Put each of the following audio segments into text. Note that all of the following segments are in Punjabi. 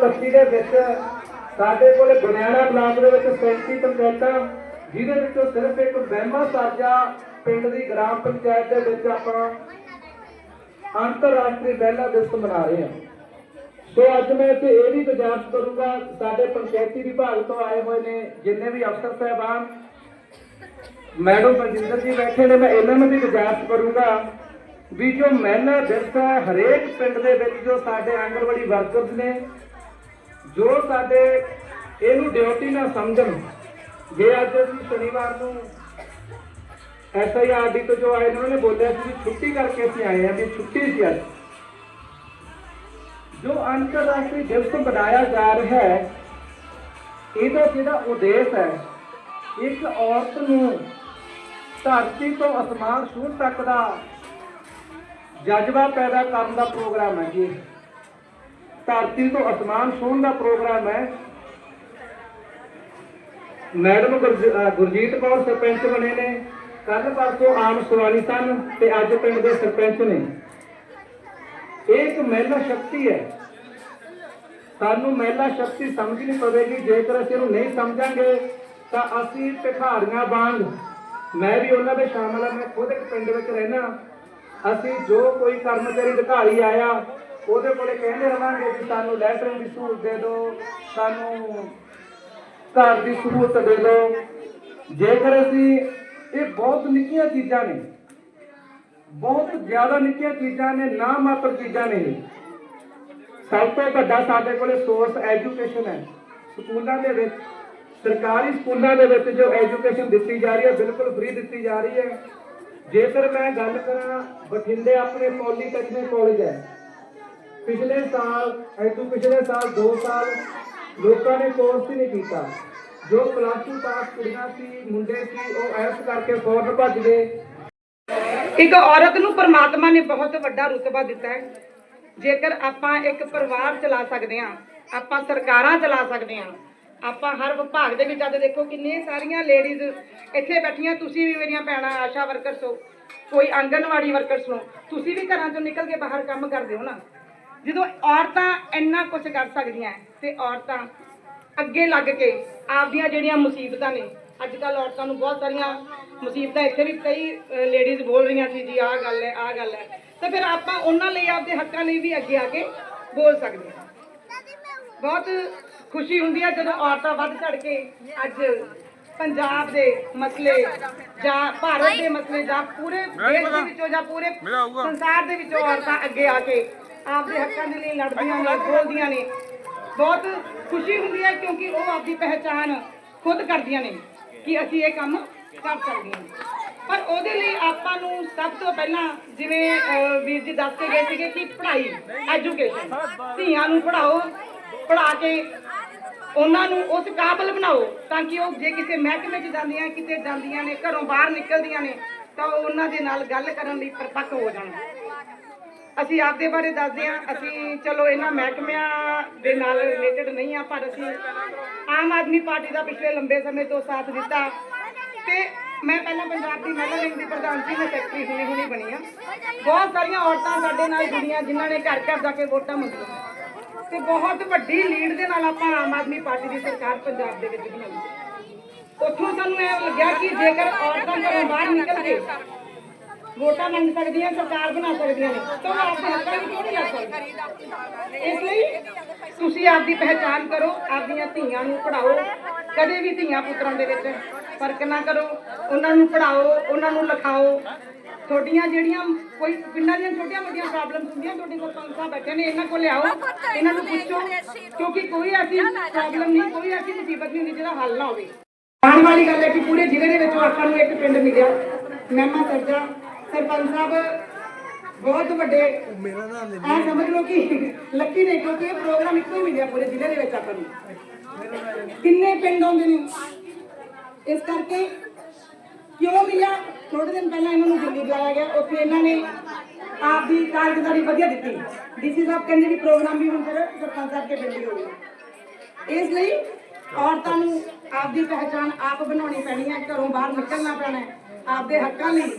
2025 ਦੇ ਵਿੱਚ ਸਾਡੇ ਕੋਲ ਬਨਿਆਣਾ ਬਲਾਕ ਦੇ ਵਿੱਚ 37 ਪੰਚਾਇਤਾਂ, ਜਿਹਦੇ ਵਿੱਚੋਂ ਸਿਰਫ ਇੱਕ ਬਹਿਮਾ ਸਾਜਾ ਪਿੰਡ ਦੀ ਗ੍ਰਾਮ ਪੰਚਾਇਤ ਦੇ ਵਿੱਚ ਆਪਾਂ ਅੰਤਰਰਾਸ਼ਟਰੀ ਮਹਿਲਾ ਦਿਵਸ ਮਨਾ ਰਹੇ ਹਾਂ। ਸੋ ਅੱਜ ਮੈਂ ਇੱਥੇ ਇਹ ਵੀ ਗੁਜ਼ਾਰਿਸ਼ ਕਰੂੰਗਾ, ਸਾਡੇ ਪੰਚਾਇਤੀ ਵਿਭਾਗ ਤੋਂ ਆਏ ਹੋਏ ਨੇ, ਜਿੰਨੇ ਵੀ ਅਫਸਰ ਸਾਹਿਬਾਨ, ਮੈਡਮ ਬਲਜਿੰਦਰ ਜੀ ਬੈਠੇ ਨੇ, ਮੈਂ ਇਹਨਾਂ ਨੂੰ ਵੀ ਗੁਜ਼ਾਰਿਸ਼ ਕਰੂੰਗਾ ਵੀ ਜੋ ਮਹਿਲਾ ਦਿਵਸ ਹੈ, ਹਰੇਕ ਪਿੰਡ ਦੇ ਵਿੱਚ ਜੋ ਸਾਡੇ ਆਂਗਣਵਾੜੀ ਵਰਕਰਸ ਨੇ ਜੋ ਸਾਡੇ ਇਹਨੂੰ ਡਿਊਟੀ ਨਾ ਸਮਝਣ। ਜੇ ਅੱਜ ਅਸੀਂ ਸ਼ਨੀਵਾਰ ਨੂੰ ਐਸਆਈਆਰਡੀ ਤੋਂ ਜੋ ਆਏ ਉਹਨਾਂ ਨੇ ਬੋਲਿਆ ਸੀ ਛੁੱਟੀ ਕਰਕੇ ਅਸੀਂ ਆਏ ਹਾਂ, ਵੀ ਛੁੱਟੀ ਸੀ ਅੱਜ। ਜੋ ਅੰਤਰਰਾਸ਼ਟਰੀ ਦਿਵਸ ਬਣਾਇਆ ਜਾ ਰਿਹਾ ਹੈ, ਇਹਦਾ ਜਿਹੜਾ ਉਦੇਸ਼ ਹੈ, ਇੱਕ ਔਰਤ ਨੂੰ ਧਰਤੀ ਤੋਂ ਅਸਮਾਨ ਛੂਹ ਤੱਕ ਦਾ ਜਜ਼ਬਾ ਪੈਦਾ ਕਰਨ ਦਾ ਪ੍ਰੋਗਰਾਮ ਹੈ ਜੀ। ਧਰਤੀ ਤੋਂ ਅਸਮਾਨ ਛੂਹਣ ਦਾ ਪ੍ਰੋਗਰਾਮ ਹੈ। ਮੈਡਮ ਗੁਰਜੀਤ ਕੌਰ ਸਰਪੰਚ ਬਣੇ ਨੇ। ਕੱਲ ਪਰਸੋਂ ਆਮ ਸਵਾਲੀ ਸਨ ਤੇ ਅੱਜ ਪਿੰਡ ਦੇ ਸਰਪੰਚ ਨੇ। ਇਹ ਇੱਕ ਮਹਿਲਾ ਸ਼ਕਤੀ ਹੈ। ਸਾਨੂੰ ਮਹਿਲਾ ਸ਼ਕਤੀ ਸਮਝਣੀ ਪਵੇਗੀ। ਜੇਕਰ ਅਸੀਂ ਇਹਨੂੰ ਨਹੀਂ ਸਮਝਾਂਗੇ, ਤਾਂ ਅਸੀਂ ਭਿਖਾਰੀਆਂ ਵਾਂਗ ਮੈਂ ਵੀ ਉਹਨਾਂ ਦੇ ਸ਼ਾਮਲ ਹਾਂ। ਮੈਂ ਖੁਦ ਇੱਕ ਪਿੰਡ ਵਿੱਚ ਰਹਿਣਾ ਅਸੀਂ ਜੋ ਕੋਈ ਕਰਮਚਾਰੀ ਅਧਿਕਾਰੀ ਆਇਆ ਉਹਦੇ ਕੋਲੇ ਕਹਿੰਦੇ ਰਵਾਂਗੇ ਵੀ ਸਾਨੂੰ ਲੈਟਰਿੰਗ ਦੀ ਸਹੂਲਤ ਦੇ ਦਿਓ, ਸਾਨੂੰ ਘਰ ਦੀ ਸਹੂਲਤ ਦੇ ਦਿਓ। ਜੇਕਰ ਅਸੀਂ ਇਹ ਬਹੁਤ ਨਿੱਕੀਆਂ ਚੀਜ਼ਾਂ ਨੇ, ਬਹੁਤ ਜ਼ਿਆਦਾ ਨਿੱਕੀਆਂ ਚੀਜ਼ਾਂ ਨੇ, ਨਾ ਮਾਤਰ ਚੀਜ਼ਾਂ ਨੇ, ਸਭ ਤੋਂ ਵੱਡਾ ਸਾਡੇ ਕੋਲੇ ਸੋਰਸ ਐਜੂਕੇਸ਼ਨ ਹੈ। ਸਕੂਲਾਂ ਦੇ ਵਿੱਚ, ਸਰਕਾਰੀ ਸਕੂਲਾਂ ਦੇ ਵਿੱਚ ਜੋ ਐਜੂਕੇਸ਼ਨ ਦਿੱਤੀ ਜਾ ਰਹੀ ਹੈ, ਬਿਲਕੁਲ ਫ੍ਰੀ ਦਿੱਤੀ ਜਾ ਰਹੀ ਹੈ। ਜੇਕਰ ਮੈਂ ਗੱਲ ਕਰਾਂ, ਬਠਿੰਡੇ ਆਪਣੇ ਪੋਲੀਟੈਕਨਿਕ ਕਾਲਜ ਹੈ। ਪਿਛਲੇ ਸਾਲ ਐਤੂ ਪਿਛਲੇ ਸਾਲ 2 ਸਾਲ ਲੋਕਾਂ ਨੇ ਕੋਰਸ ਹੀ ਨਹੀਂ ਕੀਤਾ। ਜੋ ਪਲੱਸ 2 ਪਾਸ ਕੁੜੀਆਂ ਸੀ, ਮੁੰਡੇ ਸੀ, ਉਹ ਐਸ ਕਰਕੇ ਫੌਰਨ ਭੱਜ ਗਏ। ਇੱਕ ਔਰਤ ਨੂੰ ਪਰਮਾਤਮਾ ਨੇ ਬਹੁਤ ਵੱਡਾ ਰੁਤਬਾ ਦਿੱਤਾ ਹੈ। ਜੇਕਰ ਆਪਾਂ ਇੱਕ ਪਰਿਵਾਰ ਚਲਾ ਸਕਦੇ ਹਾਂ, ਆਪਾਂ ਸਰਕਾਰਾਂ ਚਲਾ ਸਕਦੇ ਹਾਂ, ਆਪਾਂ ਹਰ ਵਿਭਾਗ ਦੇ ਵਿੱਚ, ਅੱਜ ਦੇਖੋ ਕਿੰਨੇ ਸਾਰੀਆਂ ਲੇਡੀਜ਼ ਇੱਥੇ ਬੈਠੀਆਂ, ਤੁਸੀਂ ਵੀ ਮੇਰੀਆਂ ਭੈਣਾਂ, ਆਸ਼ਾ ਵਰਕਰਸ ਹੋ, ਕੋਈ ਆਂਗਨਵਾੜੀ ਵਰਕਰਸ ਹੋ, ਤੁਸੀਂ ਵੀ ਘਰਾਂ ਚੋਂ ਨਿਕਲ ਕੇ ਬਾਹਰ ਕੰਮ ਕਰਦੇ ਹੋ ਨਾ। ਜਦੋਂ ਔਰਤਾਂ ਇੰਨਾ ਕੁਝ ਕਰ ਸਕਦੀਆਂ ਹੈ, ਤੇ ਔਰਤਾਂ ਅੱਗੇ ਲੱਗ ਕੇ ਆਪਦੀਆਂ ਜਿਹੜੀਆਂ ਮੁਸੀਬਤਾਂ ਨੇ ਅੱਜ ਕੱਲ ਔਰਤਾਂ ਨੂੰ ਬਹੁਤ ਸਾਰੀਆਂ ਮੁਸੀਬਤਾਂ ਇੱਥੇ ਵੀ ਕਈ ਲੇਡੀਜ਼ ਬੋਲ ਰਹੀਆਂ ਸੀ ਜੀ ਆਹ ਗੱਲ ਹੈ ਆਹ ਗੱਲ ਹੈ। ਤਾਂ ਫਿਰ ਆਪਾਂ ਉਹਨਾਂ ਲਈ ਆਪਦੇ ਹੱਕਾਂ ਲਈ ਵੀ ਅੱਗੇ ਆ ਕੇ ਬੋਲ ਸਕਦੇ ਹਾਂ। ਬਹੁਤ ਖੁਸ਼ੀ ਹੁੰਦੀ ਹੈ ਜਦੋਂ ਔਰਤਾਂ ਵੱਧ ਚੜ ਕੇ ਅੱਜ ਪੰਜਾਬ ਦੇ ਮਸਲੇ ਜਾਂ ਭਾਰਤ ਦੇ ਮਸਲੇ ਜਾਂ ਪੂਰੇ ਦੇਸ਼ ਦੇ ਵਿੱਚੋਂ ਜਾਂ ਪੂਰੇ ਸੰਸਾਰ ਦੇ ਵਿੱਚੋਂ ਔਰਤਾਂ ਅੱਗੇ ਆ ਕੇ ਆਪਦੇ ਹੱਕਾਂ ਦੇ ਲਈ ਲੜਦੀਆਂ ਨੇ ਬੋਲਦੀਆਂ ਨੇ। ਬਹੁਤ ਖੁਸ਼ੀ ਹੁੰਦੀ ਹੈ ਕਿਉਂਕਿ ਉਹ ਆਪਦੀ ਪਹਿਚਾਣ ਖੁਦ ਕਰਦੀਆਂ ਨੇ ਕਿ ਅਸੀਂ ਇਹ ਕੰਮ ਕਰ ਸਕਦੀਆਂ ਹਾਂ। ਪਰ ਉਹਦੇ ਲਈ ਆਪਾਂ ਨੂੰ ਸਭ ਤੋਂ ਪਹਿਲਾਂ ਜਿਵੇਂ ਵੀਰ ਜੀ ਦੱਸ ਕੇ ਗਏ ਸੀਗੇ ਕਿ ਪੜ੍ਹਾਈ ਐਜੂਕੇਸ਼ਨ। ਧੀਆਂ ਨੂੰ ਪੜ੍ਹਾਓ ਪੜ੍ਹਾ ਕੇ ਉਹਨਾਂ ਨੂੰ ਉਸ ਕਾਬਲ ਬਣਾਓ ਤਾਂ ਕਿ ਉਹ ਜੇ ਕਿਸੇ ਮਹਿਕਮੇ 'ਚ ਜਾਂਦੀਆਂ, ਕਿਤੇ ਜਾਂਦੀਆਂ ਨੇ, ਘਰੋਂ ਬਾਹਰ ਨਿਕਲਦੀਆਂ ਨੇ, ਤਾਂ ਉਹਨਾਂ ਦੇ ਨਾਲ ਗੱਲ ਕਰਨ ਲਈ ਪਰਪੱਕ ਹੋ ਜਾਣ। ਅਸੀਂ ਆਪਦੇ ਬਾਰੇ ਦੱਸਦੇ ਹਾਂ, ਅਸੀਂ ਚਲੋ ਇਹਨਾਂ ਮਹਿਕਮਿਆਂ ਦੇ ਨਾਲ ਰਿਲੇਟਡ ਨਹੀਂ ਆ, ਪਰ ਅਸੀਂ ਆਮ ਆਦਮੀ ਪਾਰਟੀ ਦਾ ਪਿਛਲੇ ਲੰਬੇ ਸਮੇਂ ਤੋਂ ਸਾਥ ਦਿੱਤਾ। ਤੇ ਮੈਂ ਪਹਿਲਾਂ ਪੰਜਾਬ ਦੀ ਮਹਿਲਾ ਵਿੰਗ ਦੀ ਪ੍ਰਧਾਨ ਸੀ, ਮੈਂ ਸੈਕਟਰੀ ਹੁਣੀ ਹੁਣੀ ਬਣੀ ਆ ਬਹੁਤ ਸਾਰੀਆਂ ਔਰਤਾਂ ਸਾਡੇ ਨਾਲ ਜੁੜੀਆਂ, ਜਿਨ੍ਹਾਂ ਨੇ ਘਰ ਘਰ ਜਾ ਕੇ ਵੋਟਾਂ ਮੰਗੀਆਂ। ਤੇ ਬਹੁਤ ਵੱਡੀ ਲੀਡ ਦੇ ਨਾਲ ਆਪਾਂ ਆਮ ਆਦਮੀ ਪਾਰਟੀ ਦੀ ਸਰਕਾਰ ਪੰਜਾਬ ਦੇ ਵਿੱਚ ਬਣਾਈ ਉੱਥੋਂ ਸਾਨੂੰ ਇਹ ਲੱਗਿਆ ਕਿ ਜੇਕਰ ਔਰਤਾਂ ਘਰੋਂ ਬਾਹਰ ਨਿਕਲ ਕੇ ਵੋਟਾਂ ਮੰਗ ਸਕਦੀਆਂ, ਸਰਕਾਰ ਬਣਾ ਸਕਦੀਆਂ ਨੇ, ਤਾਂ ਆਪਣੇ ਹੱਕਾਂ ਲਈ ਕਿਉਂ ਨਹੀਂ ਲੜ ਸਕਦੀਆਂ? ਇਸ ਲਈ ਤੁਸੀਂ ਆਪਦੀ ਪਹਿਚਾਨ ਕਰੋ, ਆਪਦੀਆਂ ਧੀਆਂ ਨੂੰ ਪੜਾਓ ਕਦੇ ਵੀ ਧੀਆਂ ਪੁੱਤਰਾਂ ਦੇ ਵਿੱਚ ਫ਼ਰਕ ਨਾ ਕਰੋ। ਉਹਨਾਂ ਨੂੰ ਪੜ੍ਹਾਓ, ਉਹਨਾਂ ਨੂੰ ਲਿਖਾਓ ਤੁਹਾਡੀਆਂ ਜਿਹੜੀਆਂ ਕੋਈ ਪਿੰਡਾਂ ਦੀਆਂ ਛੋਟੀਆਂ ਮੋਟੀਆਂ ਪ੍ਰੋਬਲਮਸ ਹੁੰਦੀਆਂ ਤੁਹਾਡੇ ਕੋਲ ਪੰਸਾ ਬੈਠੇ ਨੇ ਇਹਨਾਂ ਕੋਲ ਲਿਆਓ। ਇਹਨਾਂ ਨੂੰ ਪੁੱਛੋ ਕਿਉਂਕਿ ਕੋਈ ਐਸੀ ਪ੍ਰੋਬਲਮ ਨਹੀਂ ਕੋਈ ਐਸੀ ਮੁਸੀਬਤ ਨਹੀਂ ਹੁੰਦੀ ਜਿਹਦਾ ਹੱਲ ਨਾ ਹੋਵੇ। ਆਉਣ ਵਾਲੀ ਗੱਲ ਹੈ ਕਿ ਪੂਰੇ ਜ਼ਿਲ੍ਹੇ ਦੇ ਵਿੱਚੋਂ ਆਪਾਂ ਨੂੰ ਇੱਕ ਪਿੰਡ ਮਿਲਿਆ। ਮਹਿਮਾ ਸਰਜਾ ਸਰਪੰਚ ਸਾਹਿਬ ਬਹੁਤ ਵੱਡੇ। ਮੇਰਾ ਨਾਮ ਆ ਸਮਝ ਲਓ ਕਿ ਲੱਕੀ ਨੇ ਕਿਉਂਕਿ ਇਹ ਪ੍ਰੋਗਰਾਮ ਇੱਕੋ ਹੀ ਮਿਲਿਆ ਪੂਰੇ ਜ਼ਿਲ੍ਹੇ ਦੇ ਵਿੱਚ ਆਪਾਂ ਨੂੰ। ਕਿੰਨੇ ਪਿੰਡ ਆਉਂਦੇ ਨੇ? ਇਸ ਕਰਕੇ ਕਿਉਂ ਮਿਲਿਆ ਥੋੜੇ ਦਿਨ ਪਹਿਲਾਂ ਇਹਨਾਂ ਨੂੰ ਦਿੱਲੀ ਬੁਲਾਇਆ ਗਿਆ। ਉੱਥੇ ਇਹਨਾਂ ਨੇ ਆਪ ਦੀ ਕਾਰਗੁਜ਼ਾਰੀ ਵਧੀਆ ਦਿੱਤੀ। ਡੀਸੀ ਸਾਹਿਬ ਕਹਿੰਦੇ ਵੀ ਪ੍ਰੋਗਰਾਮ ਵੀ ਹੁਣ ਫਿਰ ਸਰਪੰਚ ਸਾਹਿਬ ਕੇ ਦਿੱਲੀ ਹੋ। ਇਸ ਲਈ ਔਰਤਾਂ ਨੂੰ ਆਪਦੀ ਪਹਿਚਾਨ ਆਪ ਬਣਾਉਣੀ ਪੈਣੀ ਹੈ। ਘਰੋਂ ਬਾਹਰ ਨਿਕਲਣਾ ਪੈਣਾ ਹੈ। ਆਪਦੇ ਹੱਕਾਂ ਲਈ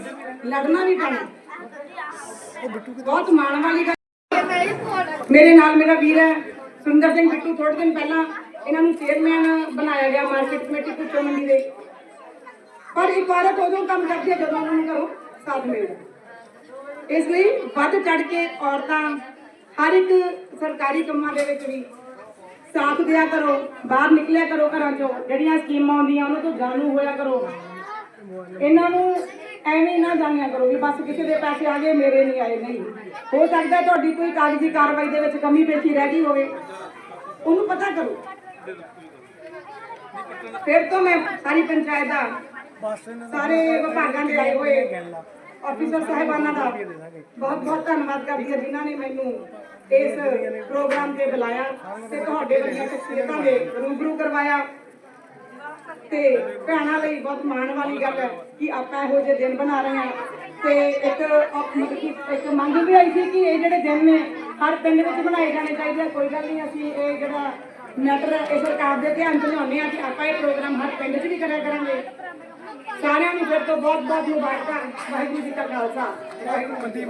ਲੜਨਾ ਵੀ ਪੈਣਾ ਬਹੁਤ ਮਾਣ ਵਾਲੀ ਗੱਲ ਮੇਰੇ ਨਾਲ ਮੇਰਾ ਵੀਰ ਹੈ ਸੁੰਦਰ ਸਿੰਘ ਬਿੱਟੂ। ਥੋੜੇ ਦਿਨ ਪਹਿਲਾਂ ਇਹਨਾਂ ਨੂੰ ਚੇਅਰਮੈਨ ਬਣਾਇਆ ਗਿਆ ਮਾਰਕੀਟ ਕਮੇਟੀ ਕੁੱਚੋ ਮੰਡੀ ਦੇ। ਪਰ ਇੱਕ ਉਦੋਂ ਕੰਮ ਕਰਦੀ ਹੈ ਜਦੋਂ ਉਹਨਾਂ ਨੂੰ ਘਰੋਂ ਸਾਥ ਮਿਲਦਾ ਇਸ ਲਈ ਵੱਧ ਚੜ ਕੇ ਔਰਤਾਂ ਹਰ ਇੱਕ ਸਰਕਾਰੀ ਕੰਮਾਂ ਦੇ ਵਿੱਚ ਵੀ ਸਾਥ ਦਿਆ ਕਰੋ, ਬਾਹਰ ਨਿਕਲਿਆ ਕਰੋ ਘਰਾਂ ਚੋਂ, ਜਿਹੜੀਆਂ ਸਕੀਮਾਂ ਆਉਂਦੀਆਂ ਉਹਨਾਂ ਤੋਂ ਜਾਣੂ ਹੋਇਆ ਕਰੋ। ਇਹਨਾਂ ਨੂੰ ਐਵੇਂ ਨਾ ਜਾਣਿਆ ਕਰੋ ਵੀ ਬਸ ਕਿਸੇ ਦੇ ਪੈਸੇ ਆ ਗਏ, ਮੇਰੇ ਨਹੀਂ ਆਏ, ਨਹੀਂ। ਹੋ ਸਕਦਾ ਤੁਹਾਡੀ ਕੋਈ ਕਾਗਜ਼ੀ ਕਾਰਵਾਈ ਦੇ ਵਿੱਚ ਕਮੀ ਪੇਸ਼ੀ ਰਹਿ ਗਈ ਹੋਵੇ। ਉਹਨੂੰ ਪਤਾ ਕਰੋ। ਫਿਰ ਤੋਂ ਮੈਂ ਸਾਰੀ ਪੰਚਾਇਤ ਦਾ ਸਾਰੇ ਵਿਭਾਗਾਂ ਦੇ ਆਏ ਹੋਏ। ਅਫੀਸਰ ਸਾਹਿਬਾਨਾਂ ਦਾ ਬਹੁਤ ਬਹੁਤ ਧੰਨਵਾਦ ਕਰਦੀ ਹਾਂ ਜਿਨ੍ਹਾਂ ਨੇ ਮੈਨੂੰ ਇਸ ਪ੍ਰੋਗਰਾਮ ਤੇ ਬੁਲਾਇਆ ਤੇ ਤੁਹਾਡੇ ਵਰਗੀਆਂ ਸ਼ਖਸੀਅਤਾਂ ਦੇ ਰੂਬਰੂ ਕਰਵਾਇਆ। ਤੇ ਭੈਣਾਂ ਲਈ ਬਹੁਤ ਮਾਣ ਵਾਲੀ ਗੱਲ ਹੈ ਕਿ ਆਪਾਂ ਇਹੋ ਜਿਹੇ ਦਿਨ ਬਣਾ ਰਹੇ ਹਾਂ। ਤੇ ਇੱਕ ਅਪ- ਮਤਲਬ ਕਿ ਇੱਕ ਮੰਗ ਵੀ ਆਈ ਸੀ ਕਿ ਇਹ ਜਿਹੜੇ ਦਿਨ ਨੇ ਹਰ ਪਿੰਡ ਵਿੱਚ ਬਣਾਏ ਜਾਣੇ ਚਾਹੀਦੇ ਆ। ਕੋਈ ਗੱਲ ਨਹੀਂ ਅਸੀਂ ਇਹ ਜਿਹੜਾ ਮੈਟਰ ਇਹ ਸਰਕਾਰ ਦੇ ਧਿਆਨ ਚ ਲਿਆਉਂਦੇ ਆ ਕਿ ਆਪਾਂ ਇਹ ਪ੍ਰੋਗਰਾਮ ਹਰ ਪਿੰਡ 'ਚ ਵੀ ਕਰਿਆ ਕਰਾਂਗੇ। ਸਾਰਿਆਂ ਨੂੰ ਫਿਰ ਤੋਂ ਬਹੁਤ ਬਹੁਤ ਮੁਬਾਰਕਾਂ ਵਾਹਿਗੁਰੂ ਜੀ ਕਾ ਖਾਲਸਾ ਵਾਹਿਗੁਰੂ ਜੀ